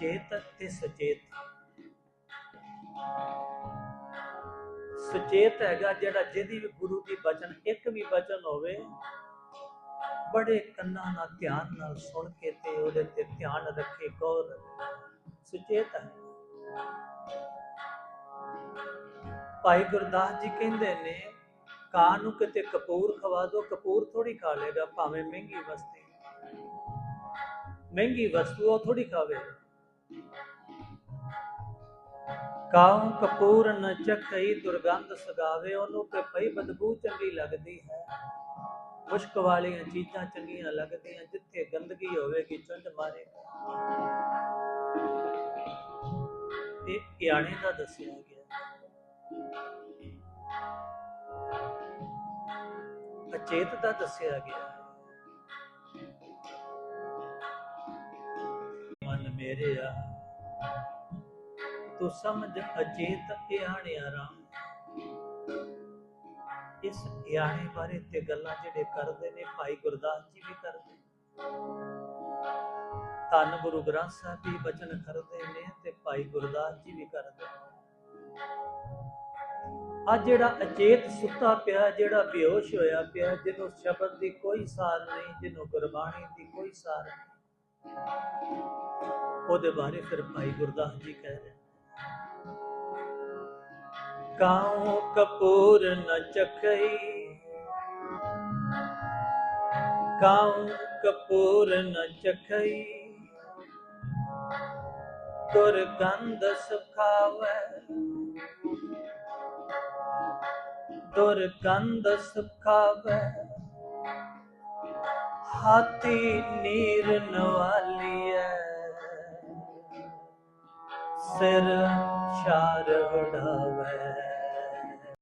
ਅਚੇਤ ਤੇ ਸੁਚੇਤ। ਸੁਚੇਤ ਹੈਗਾ ਜਿਹੜਾ ਜਿਹਦੀ ਵੀ ਗੁਰੂ ਦੀ ਬਚਨ, ਇੱਕ ਵੀ ਬਚਨ ਹੋਵੇ, ਬੜੇ ਕੰਨਾਂ ਨਾਲ, ਧਿਆਨ ਨਾਲ ਸੁਣ ਕੇ ਤੇ ਉਹਦੇ ਤੇ ਧਿਆਨ ਰੱਖੇ, ਗੌਰ ਸੁਚੇਤ ਹੈ। ਭਾਈ ਗੁਰਦਾਸ ਜੀ ਕਹਿੰਦੇ ਨੇ ਕਾਂ ਨੂੰ ਕਿਤੇ ਕਪੂਰ ਖਵਾ ਦੋ ਕਪੂਰ ਥੋੜੀ ਖਾ ਲੇਗਾ ਭਾਵੇਂ ਮਹਿੰਗੀ ਵਸਤੀ। ਮਹਿੰਗੀ ਵਸਤੂ ਉਹ ਥੋੜੀ ਖਾਵੇਗਾ। ਕਾਉ ਕਪੂਰ ਨ ਚੱਕਈ ਦੁਰਗੰਧ ਸਗਾਵੇ, ਉਹਨੂੰ ਤੇ ਭਈ ਬਦਬੂ ਚੰਗੀ ਲੱਗਦੀ ਹੈ। ਮੁਸ਼ਕ ਵਾਲੀਆਂ ਚੀਜ਼ਾਂ ਚੰਗੀਆਂ ਲੱਗਦੀਆਂ, ਜਿੱਥੇ ਗੰਦਗੀ ਹੋਵੇਗੀ, ਚੁੰਝ ਮਾਰੇਗਾ। ਇਹ ਗਿਆਨੀ ਦਾ ਦੱਸਿਆ ਗਿਆ। ਅਚੇਤ ਦਾ ਦੱਸਿਆ ਗਿਆ। ਮਨ ਮੇਰੇ ਆ। ਤੂੰ ਸਮਝ ਅਚੇਤ ਇਹਾਣਿਆ ਰਾਮ। ਇਸ ਇਹਾਣੇ ਬਾਰੇ ਤੇ ਗੱਲਾਂ ਜਿਹੜੇ ਕਰਦੇ ਨੇ, ਭਾਈ ਗੁਰਦਾਸ ਜੀ ਵੀ ਕਰਦੇ ਧੰਨ ਗੁਰੂ ਗ੍ਰੰਥ ਸਾਹਿਬ ਵੀ ਬਚਨ ਕਰਦੇ ਨੇ ਤੇ ਭਾਈ ਗੁਰਦਾਸ ਜੀ ਵੀ ਕਰਦੇ ਆ ਜਿਹੜਾ ਅਚੇਤ ਸੁੱਤਾ ਪਿਆ, ਜਿਹੜਾ ਬੇਹੋਸ਼ ਹੋਇਆ ਪਿਆ, ਜਿਹਨੂੰ ਸ਼ਬਦ ਦੀ ਕੋਈ ਸਾਰ ਨਹੀਂ, ਜਿਹਨੂੰ ਗੁਰਬਾਣੀ ਦੀ ਕੋਈ ਸਾਰ ਨਹੀਂ, ਉਹਦੇ ਬਾਰੇ ਫਿਰ ਭਾਈ ਗੁਰਦਾਸ ਜੀ ਕਹਿ ਰਹੇ ਕਾਉ ਕਪੂਰ ਨ ਚਖਈ ਕਾਉ ਕਪੂਰ ਨ ਚਖਈ ਦੁਰਗੰਧ ਸੁਖਾਵੈ ਦੁਰਗੰਧ ਸੁਖਾਵੈ ਹਾਥੀ ਨੀਰ ਨਵਾਲੀਐ ਸਿਰ ਛਾਰ ਵਡਾਵੈ।